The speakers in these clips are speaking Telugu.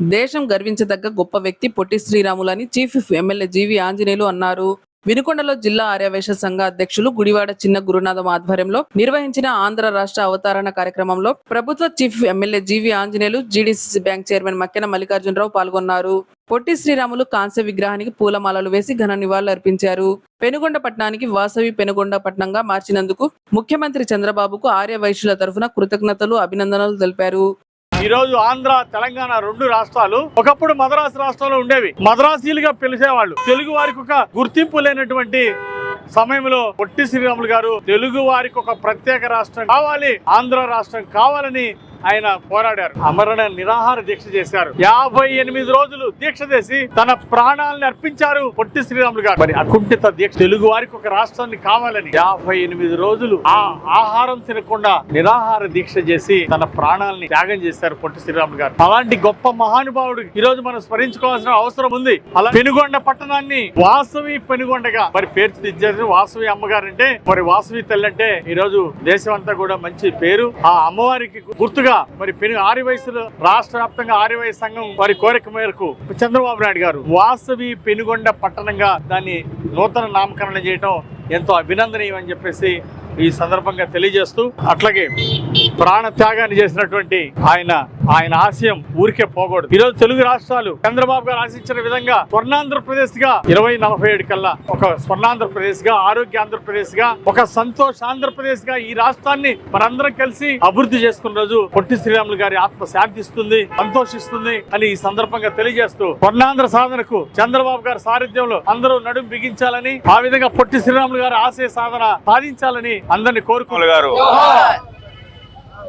దేశం గర్వించదగ్గ గొప్ప వ్యక్తి పొట్టి శ్రీరాములని చీఫ్ ఎమ్మెల్యే జీవి ఆంజనేయులు అన్నారు. వినుకొండలో జిల్లా ఆర్యవేశ సంఘ అధ్యక్షులు గుడివాడ చిన్న గురునాథం ఆధ్వర్యంలో నిర్వహించిన ఆంధ్ర రాష్ట్ర అవతారణ కార్యక్రమంలో ప్రభుత్వ chief MLA GV Anjaneyulu GDCC bank chairman Makkena Mallikarjunarao పాల్గొన్నారు. పొట్టి శ్రీరాములు కాంస్య విగ్రహానికి పూలమాలలు వేసి ఘన నివాళులు అర్పించారు. పెనుగొండ పట్టణానికి వాసవి పెనుగొండ పట్టణంగా మార్చినందుకు ముఖ్యమంత్రి చంద్రబాబుకు ఆర్య వైశ్యుల తరఫున కృతజ్ఞతలు అభినందనలు తెలిపారు. ఈ రోజు ఆంధ్ర తెలంగాణ రెండు రాష్ట్రాలు ఒకప్పుడు మద్రాసు రాష్ట్రంలో ఉండేవి. మద్రాసీలుగా పిలిచేవాళ్ళు. తెలుగు వారికి ఒక గుర్తింపు లేనటువంటి సమయంలో పొట్టి శ్రీరాములు గారు తెలుగు వారికి ఒక ప్రత్యేక రాష్ట్రం కావాలి ఆంధ్ర రాష్ట్రం కావాలని ఆయన పోరాడారు. అమరణ నిరాహార దీక్ష చేశారు. యాభై ఎనిమిది రోజులు దీక్ష చేసి తన ప్రాణాలను అర్పించారు పొట్టి శ్రీరాములు గారు. మరి అకుంఠిత దీక్ష తెలుగు వారికి ఒక రాష్ట్రాన్ని కావాలని యాభై ఎనిమిది రోజులు ఆ ఆహారం తినకుండా నిరాహార దీక్ష చేసి తన ప్రాణాలని త్యాగం చేశారు పొట్టి శ్రీరాములు గారు. అలాంటి గొప్ప మహానుభావుడు ఈ రోజు మనం స్మరించుకోవాల్సిన అవసరం ఉంది. అలా పెనుగొండ పట్టణాన్ని వాసవి పెనుగొండగా మరి పేర్చిదిద్దారు వాసవి అమ్మగారు అంటే మరి వాసవి తల్లి అంటే ఈ రోజు దేశం అంతా కూడా మంచి పేరు. ఆ అమ్మవారికి గుర్తుగా మరి పెను ఆర్య వయసులో రాష్ట్ర వ్యాప్తంగా ఆర్య వయసు సంఘం వారి కోరిక మేరకు చంద్రబాబు నాయుడు గారు వాసవి పెనుగొండ పట్టణంగా దాన్ని నూతన నామకరణం చేయడం ఎంతో అభినందనీయం అని చెప్పేసి ఈ సందర్భంగా తెలియజేస్తూ అట్లాగే ప్రాణ త్యాగాన్ని చేసినటువంటి ఆయన ఆయన ఆశయం ఊరికే పోకూడదు. ఈరోజు తెలుగు రాష్ట్రాలు చంద్రబాబు గారు ఆశించిన విధంగా స్వర్ణాంధ్రప్రదేశ్గా ఇరవై నలభై ఏడు కల్లా ఒక స్వర్ణాంధ్రప్రదేశ్గా ఆరోగ్య ఆంధ్రప్రదేశ్గా ఒక సంతోష ఆంధ్రప్రదేశ్గా ఈ రాష్ట్రాన్ని మనందరం కలిసి అభివృద్ధి చేసుకున్న రోజు పొట్టి శ్రీరాములు గారి ఆత్మ శాంతిస్తుంది సంతోషిస్తుంది అని ఈ సందర్భంగా తెలియజేస్తూ స్వర్ణాంధ్ర సాధనకు చంద్రబాబు గారి సారథ్యంలో అందరూ నడుం బిగించాలని ఆ విధంగా పొట్టి శ్రీరాములు గారి ఆశయ సాధన సాధించాలని అందరినీ కోరుకున్నారు గారు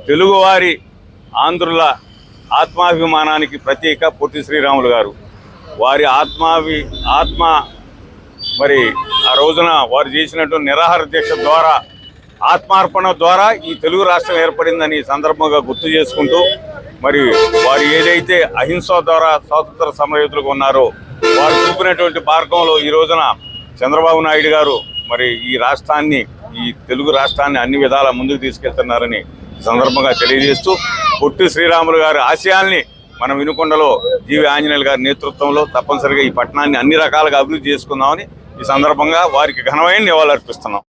తెలుగువారి ఆంధ్రుల ఆత్మాభిమానానికి ప్రతీక పొట్టి శ్రీరాములు గారు. వారి ఆత్మాభి ఆత్మ మరి ఆ రోజున వారు చేసినటువంటి నిరాహార దీక్ష ద్వారా ఆత్మార్పణ ద్వారా ఈ తెలుగు రాష్ట్రం ఏర్పడిందని సందర్భంగా గుర్తు చేసుకుంటూ మరి వారు ఏదైతే అహింస ద్వారా స్వాతంత్ర సమరయోధులుగా ఉన్నారో వారు చూపినటువంటి మార్గంలో ఈ రోజున చంద్రబాబు నాయుడు గారు మరి ఈ రాష్ట్రాన్ని ఈ తెలుగు రాష్ట్రాన్ని అన్ని విధాల ముందుకు తీసుకెళ్తున్నారని సందర్భంగా తెలియజేస్తూ పొట్టి శ్రీరాములు గారి ఆశయాల్ని మనం వినుకొండలో జీవి ఆంజనేయులు గారి నేతృత్వంలో తప్పనిసరిగా ఈ పట్టణాన్ని అన్ని రకాలుగా అభివృద్ధి చేసుకుందామని ఈ సందర్భంగా వారికి ఘనమైన నివాళులు అర్పిస్తున్నాం